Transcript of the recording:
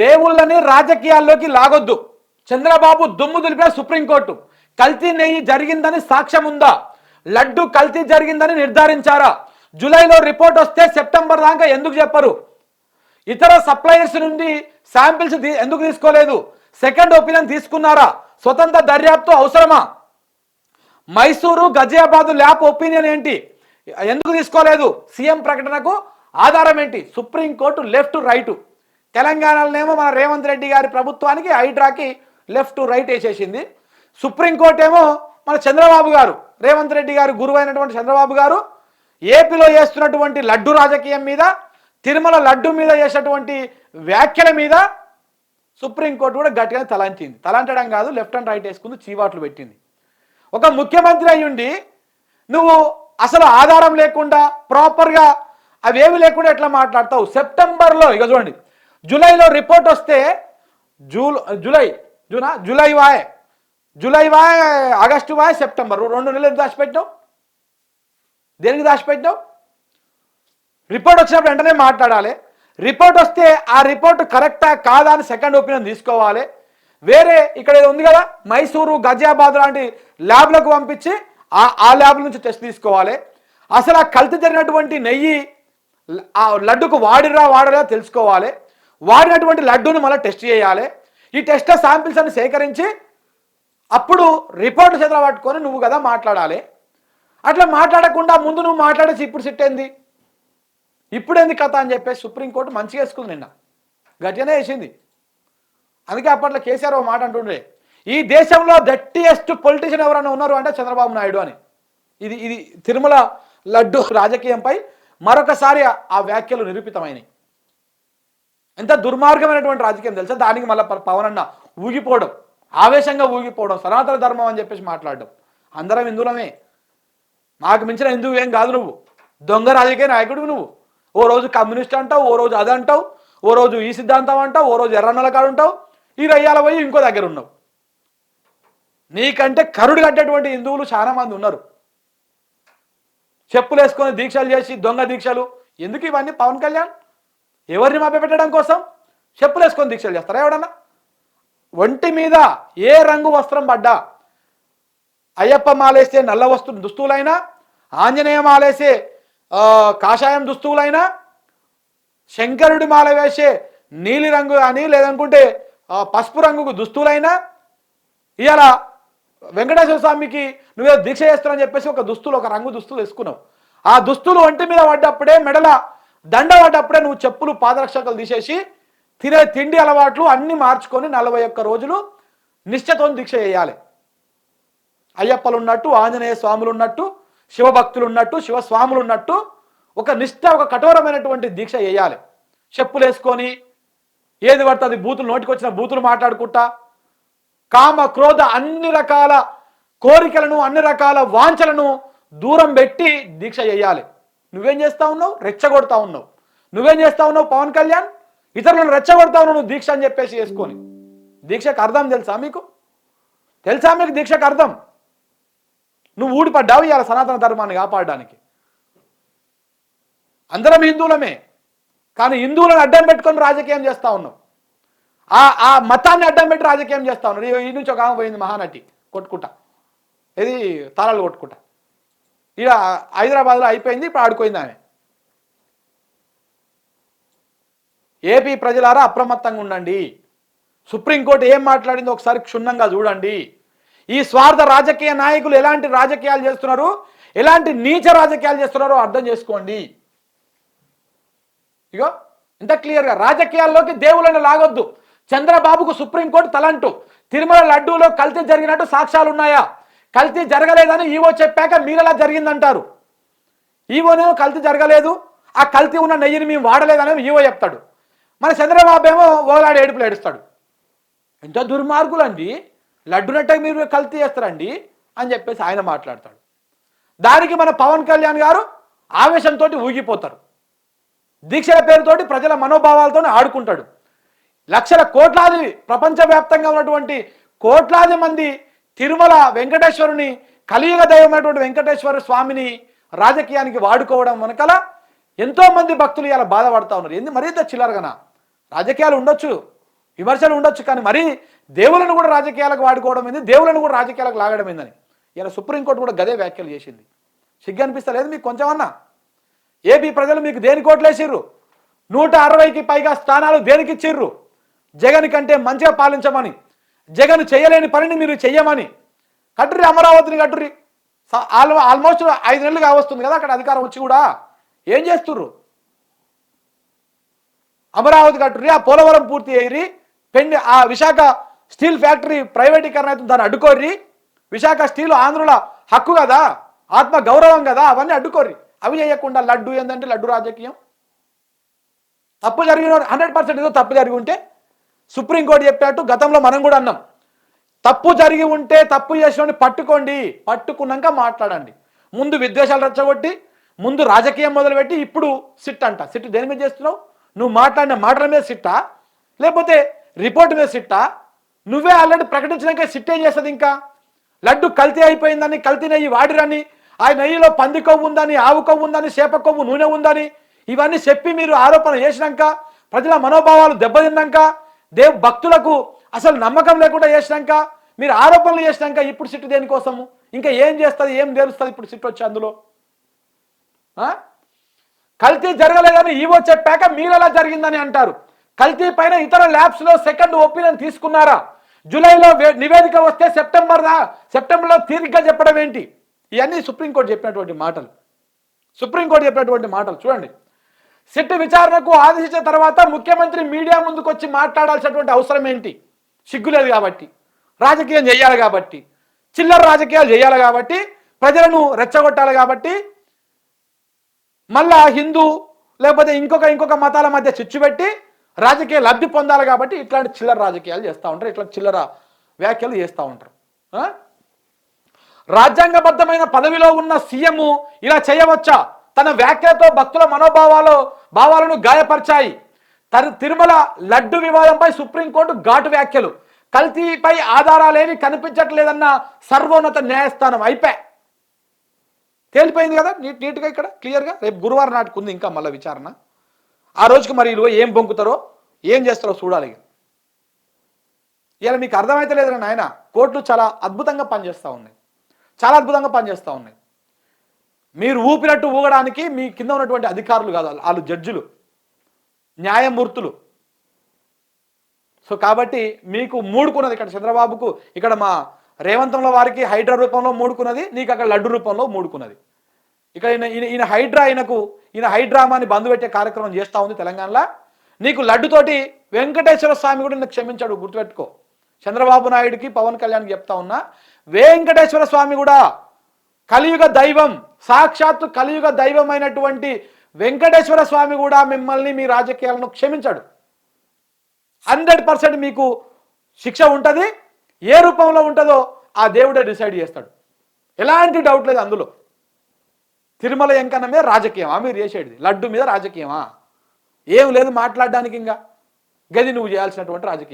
దేవుళ్ళని రాజకీయాల్లోకి లాగొద్దు. చంద్రబాబు దుమ్ము దులిపిన సుప్రీంకోర్టు. కల్తీ నెయ్యి జరిగిందని సాక్ష్యం ఉందా? లడ్డు కల్తీ జరిగిందని నిర్ధారించారా? జూలైలో రిపోర్ట్ వస్తే సెప్టెంబర్ దాకా ఎందుకు చెప్పరు? ఇతర సప్లయర్స్ నుండి శాంపిల్స్ ఎందుకు తీసుకోలేదు? సెకండ్ ఒపీనియన్ తీసుకున్నారా? స్వతంత్ర దర్యాప్తు అవసరమా? మైసూరు గజియాబాద్ ల్యాబ్ ఒపీనియన్ ఏంటి? ఎందుకు తీసుకోలేదు? సీఎం ప్రకటనకు ఆధారం ఏంటి? Supreme court left right. తెలంగాణలోనేమో మన రేవంత్ రెడ్డి గారి ప్రభుత్వానికి హైడ్రాకి లెఫ్ట్ రైట్ వేసేసింది. సుప్రీంకోర్టు ఏమో మన చంద్రబాబు గారు రేవంత్ రెడ్డి గారు గురువైనటువంటి చంద్రబాబు గారు ఏపీలో చేస్తున్నటువంటి లడ్డు రాజకీయం మీద తిరుమల లడ్డు మీద చేసినటువంటి వ్యాఖ్యల మీద సుప్రీంకోర్టు కూడా గట్టిగా తలాంచింది. తలాంచడం కాదు లెఫ్ట్ అండ్ రైట్ వేసుకుంది చీవాట్లు పెట్టింది. ఒక ముఖ్యమంత్రి అయ్యుండి నువ్వు అసలు ఆధారం లేకుండా ప్రాపర్గా అవేవి లేకుండా ఎట్లా మాట్లాడతావు? సెప్టెంబర్లో ఇక చూడండి జూలైలో రిపోర్ట్ వస్తే జూ జూలై జూనా? జూలై వాయ్. జూలై వాయ్ ఆగస్టు వాయ్ సెప్టెంబర్. రెండు నెలలు దాచిపెట్టావు దేనికి దాచిపెట్టావు రిపోర్ట్ వచ్చినప్పుడు వెంటనే మాట్లాడాలి. రిపోర్ట్ వస్తే ఆ రిపోర్ట్ కరెక్టా కాదా అని సెకండ్ ఒపీనియన్ తీసుకోవాలి. వేరే ఇక్కడ ఏదో ఉంది కదా? మైసూరు గజియాబాద్ లాంటి ల్యాబ్లకు పంపించి ఆ ఆ ల్యాబ్ నుంచి టెస్ట్ తీసుకోవాలి. అసలు ఆ కల్తీ జరిగినటువంటి నెయ్యి ఆ లడ్డుకు వాడిరా వాడరా తెలుసుకోవాలి. వాడినటువంటి లడ్డూని మళ్ళీ టెస్ట్ చేయాలి. ఈ టెస్ట్ శాంపిల్స్ అన్ని సేకరించి అప్పుడు రిపోర్ట్ చేతులు పట్టుకొని నువ్వు కదా మాట్లాడాలి. అట్లా మాట్లాడకుండా ముందు నువ్వు మాట్లాడేసి ఇప్పుడు సిట్టేంది ఇప్పుడు కథ అని చెప్పేసి సుప్రీంకోర్టు మంచిగా వేసుకుంది నిన్న. గట్టిగానే వేసింది. అందుకే అప్పట్లో కేసీఆర్ ఓ మాట అంటుండే ఈ దేశంలో దట్టియెస్ట్ పొలిటీషియన్ ఎవరైనా ఉన్నారు అంటే చంద్రబాబు నాయుడు అని. ఇది ఇది తిరుమల లడ్డు రాజకీయంపై మరొకసారి ఆ- ఆ వ్యాఖ్యలు నిరూపితమైనవి ఎంత దుర్మార్గమైనటువంటి రాజకీయం తెలుసా? దానికి మళ్ళీ పవన్ అన్న ఊగిపోవడం ఆవేశంగా ఊగిపోవడం సనాతన ధర్మం అని చెప్పేసి మాట్లాడడం. అందరం హిందువులమే. నాకు మించిన హిందువు ఏం కాదు నువ్వు. దొంగ రాజకీయ నాయకుడు నువ్వు. ఓ రోజు కమ్యూనిస్ట్ అంటావు ఓ రోజు అది అంటావు ఓ రోజు ఈ సిద్ధాంతం అంటావు ఓ రోజు ఎర్రన్నల కాడు ఉంటావు ఈ రయ్యాల పోయి ఇంకో దగ్గర ఉన్నావు. నీకంటే కరుడు కట్టేటువంటి హిందువులు చాలా మంది ఉన్నారు. చెప్పులు వేసుకొని దీక్షలు చేసి దొంగ దీక్షలు. ఎందుకు ఇవన్నీ పవన్ కళ్యాణ్? ఎవరిని మభ్యపెట్టడం కోసం? చెప్పులు వేసుకొని దీక్షలు చేస్తారా ఎవడన్నా? ఒంటి మీద ఏ రంగు వస్త్రం పడ్డా? అయ్యప్ప మాలేసే నల్ల వస్తు దుస్తువులైనా? ఆంజనేయ మాలేసే కాషాయం దుస్తువులైనా? శంకరుడి మాల వేసే నీలి రంగు కానీ లేదనుకుంటే పసుపు రంగుకు దుస్తువులైనా? ఇవాళ వెంకటేశ్వర స్వామికి నువ్వే దీక్ష చేస్తున్నావు చెప్పేసి ఒక దుస్తులు ఒక రంగు దుస్తులు వేసుకున్నావు. ఆ దుస్తులు ఒంటి మీద పడ్డప్పుడే మెడల దండ పడ్డప్పుడే నువ్వు చెప్పులు పాదరక్షకులు తీసేసి తినే తిండి అలవాట్లు అన్ని మార్చుకొని నలభై ఒక్క రోజులు నిశ్చతో దీక్ష చేయాలి. అయ్యప్పలు ఉన్నట్టు ఆంజనేయ స్వాములు ఉన్నట్టు శివభక్తులు ఉన్నట్టు శివస్వాములు ఉన్నట్టు ఒక నిష్ట ఒక కఠోరమైనటువంటి దీక్ష చేయాలి. చెప్పులు వేసుకొని ఏది పడుతుంది బూతులు నోటికొచ్చిన బూతులు మాట్లాడుకుంటా కామ క్రోధ అన్ని రకాల కోరికలను అన్ని రకాల వాంఛలను దూరం పెట్టి దీక్ష చేయాలి. నువ్వేం చేస్తా ఉన్నావు? రెచ్చగొడతా ఉన్నావు. నువ్వేం చేస్తా ఉన్నావు పవన్ కళ్యాణ్? ఇతరులను రెచ్చగొడతా ఉన్నావు నువ్వు దీక్ష అని చెప్పేసి చేసుకొని. దీక్షకు అర్థం తెలుసా మీకు? తెలుసా మీకు దీక్షకు అర్థం? నువ్వు ఊడిపడ్డావు ఇవాళ సనాతన ధర్మాన్ని కాపాడడానికి. అందరం హిందువులమే. కానీ హిందువులను అడ్డం పెట్టుకొని రాజకీయం చేస్తా ఉన్నావు. ఆ ఆ మతాన్ని అడ్డం పెట్టి రాజకీయం చేస్తా ఉన్నావు. ఈ- ఈ నుంచి ఒక ఆమె పోయింది మహానటి కొట్టుకుంటా. ఇది తాళాలు కొట్టుకుంటా. ఇక హైదరాబాద్లో అయిపోయింది ఇప్పుడు ఆడుకోయింది ఆమె. ఏపీ ప్రజలారా అప్రమత్తంగా ఉండండి. సుప్రీంకోర్టు ఏం మాట్లాడిందో ఒకసారి క్షుణ్ణంగా చూడండి. ఈ స్వార్థ రాజకీయ నాయకులు ఎలాంటి రాజకీయాలు చేస్తున్నారు ఎలాంటి నీచ రాజకీయాలు చేస్తున్నారో అర్థం చేసుకోండి. ఇగో ఇంత క్లియర్గా రాజకీయాల్లోకి దేవుళ్ళని లాగొద్దు. చంద్రబాబుకు సుప్రీంకోర్టు తలంటు. తిరుమల లడ్డూలో కల్తీ జరిగినట్టు సాక్ష్యాలు ఉన్నాయా కల్తీ జరగలేదని ఈవో చెప్పాక మీరలా జరిగిందంటారు? ఈవోను కల్తీ జరగలేదు. ఆ కల్తీ ఉన్న నెయ్యిని మేము వాడలేదని ఈవో చెప్తాడు. మన చంద్రబాబు ఏమో ఓలాడి ఏడుపులు ఏడుస్తాడు. ఎంత దుర్మార్గులండి. లడ్డునట్టే మీరు కల్తీ చేస్తారండి అని చెప్పేసి ఆయన మాట్లాడతాడు. దానికి మన పవన్ కళ్యాణ్ గారు ఆవేశంతో ఊగిపోతారు. దీక్షల పేరుతోటి ప్రజల మనోభావాలతో ఆడుకుంటాడు. లక్షల కోట్లాది ప్రపంచవ్యాప్తంగా ఉన్నటువంటి కోట్లాది మంది తిరుమల వెంకటేశ్వరుని కలియుగ దైవమైనటువంటి వెంకటేశ్వర స్వామిని రాజకీయానికి వాడుకోవడం వెనకాల ఎంతోమంది భక్తులు ఇలా బాధపడతా ఉన్నారు. ఎందుకు మరీ చిల్లరగన? రాజకీయాలు ఉండొచ్చు విమర్శలు ఉండొచ్చు కానీ మరీ దేవులను కూడా రాజకీయాలకు వాడుకోవడం ఏంది? దేవులను కూడా రాజకీయాలకు లాగడం ఏందని. ఇలా సుప్రీంకోర్టు కూడా గదే వ్యాఖ్యలు చేసింది. సిగ్గు అనిపిస్తలేదు మీకు కొంచెమన్నా? ఏపీ ప్రజలు మీకు దేనికి ఓట్లేసిర్రు నూట అరవైకి పైగా స్థానాలు దేనికి ఇచ్చిర్రు? జగన్ కంటే మంచిగా పాలించమని జగన్ చేయలేని పనిని మీరు చెయ్యమని. కట్టుర్రి అమరావతిని కట్టుర్రి ఆల్ ఆల్మోస్ట్ ఐదు నెలలు కావస్తుంది కదా అక్కడ అధికారం వచ్చి కూడా. ఏం చేస్తుర్రు? అమరావతి కట్టుర్రి ఆ పోలవరం పూర్తి అయ్యి పెండి ఆ విశాఖ స్టీల్ ఫ్యాక్టరీ ప్రైవేటీకరణ అయితే దాన్ని అడ్డుకోర్రి. విశాఖ స్టీల్ ఆంధ్రుల హక్కు కదా ఆత్మ గౌరవం కదా అవన్నీ అడ్డుకోర్రి. అవి చేయకుండా లడ్డు ఏంటంటే లడ్డు రాజకీయం. తప్పు జరిగిన హండ్రెడ్ పర్సెంట్ ఏదో తప్పు జరిగి ఉంటే సుప్రీంకోర్టు చెప్పినట్టు గతంలో మనం కూడా అన్నాం. తప్పు జరిగి ఉంటే తప్పు చేసిన పట్టుకోండి పట్టుకున్నాక మాట్లాడండి. ముందు విద్వేషాలు రెచ్చగొట్టి ముందు రాజకీయం మొదలుపెట్టి ఇప్పుడు సిట్ అంట. సిట్ దేని మీద చేస్తున్నావు? నువ్వు మాట్లాడిన మాటల మీద సిట్టా? లేకపోతే రిపోర్ట్ మీద సిట్టా? నువ్వే ఆల్రెడీ ప్రకటించినాక సిట్ ఏం చేస్తుంది ఇంకా? లడ్డు కల్తీ అయిపోయిందని కల్తీ నెయ్యి వాడిరని ఆ నెయ్యిలో పంది కొవ్వు ఉందని ఆవు కొవ్వు ఉందని చేప కొవ్వు నూనె ఉందని ఇవన్నీ చెప్పి మీరు ఆరోపణ చేసినాక ప్రజల మనోభావాలు దెబ్బతిన్నాక దేవ్ భక్తులకు అసలు నమ్మకం లేకుండా చేసినాక మీరు ఆరోపణలు చేసినాక ఇప్పుడు సిట్టు దేనికోసము? ఇంకా ఏం చేస్తుంది ఏం తెలుస్తుంది ఇప్పుడు సిట్టు వచ్చి అందులో? కల్తీ కల్తీ జరగలేదని ఈవో చెప్పాక మీరు ఎలా జరిగిందని అంటారు? కల్తీ పైన ఇతర ల్యాబ్స్లో సెకండ్ ఒపీనియన్ తీసుకున్నారా? జూలైలో వే- నివేదిక వస్తే సెప్టెంబర్ సెప్టెంబర్లో తీరిగ్గా చెప్పడం ఏంటి? ఇవన్నీ సుప్రీంకోర్టు చెప్పినటువంటి మాటలు. సుప్రీంకోర్టు చెప్పినటువంటి మాటలు. చూడండి. సిట్ విచారణకు ఆదేశించిన తర్వాత ముఖ్యమంత్రి మీడియా ముందుకు వచ్చి మాట్లాడాల్సినటువంటి అవసరం ఏంటి? సిగ్గులేదు కాబట్టి రాజకీయం చేయాలి కాబట్టి చిల్లర రాజకీయాలు చేయాలి కాబట్టి ప్రజలను రెచ్చగొట్టాలి కాబట్టి మళ్ళా హిందూ లేకపోతే ఇంకొక ఇంకొక మతాల మధ్య చిచ్చు పెట్టి రాజకీయ లబ్ధి పొందాలి కాబట్టి ఇట్లాంటి చిల్లర రాజకీయాలు చేస్తూ ఉంటారు ఇట్లా చిల్లర వ్యాఖ్యలు చేస్తూ ఉంటారు. రాజ్యాంగబద్ధమైన పదవిలో ఉన్న సీఎం ఇలా చేయవచ్చా? తన వ్యాఖ్యలతో భక్తుల మనోభావాలు భావాలను గాయపరిచాయి. తన తిరుమల లడ్డు వివాదంపై సుప్రీంకోర్టు ఘాటు వ్యాఖ్యలు. కల్తీపై ఆధారాలేవి కనిపించట్లేదన్న సర్వోన్నత న్యాయస్థానం అయిపోయి తేలిపోయింది కదా? నీట్ నీట్గా ఇక్కడ క్లియర్గా? రేపు గురువారం నాటికి ఉంది ఇంకా మళ్ళీ విచారణ. ఆ రోజుకి మరి వీళ్ళు ఏం బొంకుతారో ఏం చేస్తారో చూడాలి ఇలా మీకు అర్థమైతే లేదు నాయన కోర్టులు చాలా అద్భుతంగా పనిచేస్తూ ఉన్నాయి. చాలా అద్భుతంగా పనిచేస్తూ ఉన్నాయి. మీరు ఊపినట్టు ఊగడానికి మీ కింద ఉన్నటువంటి అధికారులు కాదు వాళ్ళు- జడ్జులు జడ్జిలు న్యాయమూర్తులు. సో కాబట్టి మీకు మూడుకున్నది ఇక్కడ చంద్రబాబుకు ఇక్కడ మా రేవంతంలో వారికి హైడ్రా రూపంలో మూడుకున్నది నీకు అక్కడ లడ్డు రూపంలో మూడుకున్నది. ఇక్కడ ఈయన ఈయన- హైడ్రా ఈయనకు ఈయన హైడ్రామాని బంధు పెట్టే కార్యక్రమం చేస్తూ ఉంది తెలంగాణలో. నీకు లడ్డుతోటి వెంకటేశ్వర స్వామి కూడా నిన్ను క్షమించాడు గుర్తుపెట్టుకో. చంద్రబాబు నాయుడికి పవన్ కళ్యాణ్కి చెప్తా ఉన్నా వెంకటేశ్వర స్వామి కూడా కలియుగ దైవం సాక్షాత్తు కలియుగ దైవమైనటువంటి వెంకటేశ్వర స్వామి కూడా మిమ్మల్ని మీ రాజకీయాలను క్షమించాడు. హండ్రెడ్ పర్సెంట్ మీకు శిక్ష ఉంటుంది ఏ రూపంలో ఉంటుందో ఆ దేవుడే డిసైడ్ చేస్తాడు. ఎలాంటి డౌట్ లేదు అందులో. తిరుమల ఎంకన్న మీద రాజకీయమా? మీరు చేసేది. లడ్డు మీద రాజకీయమా? ఏం లేదు మాట్లాడడానికి ఇంకా గది నువ్వు చేయాల్సినటువంటి రాజకీయం.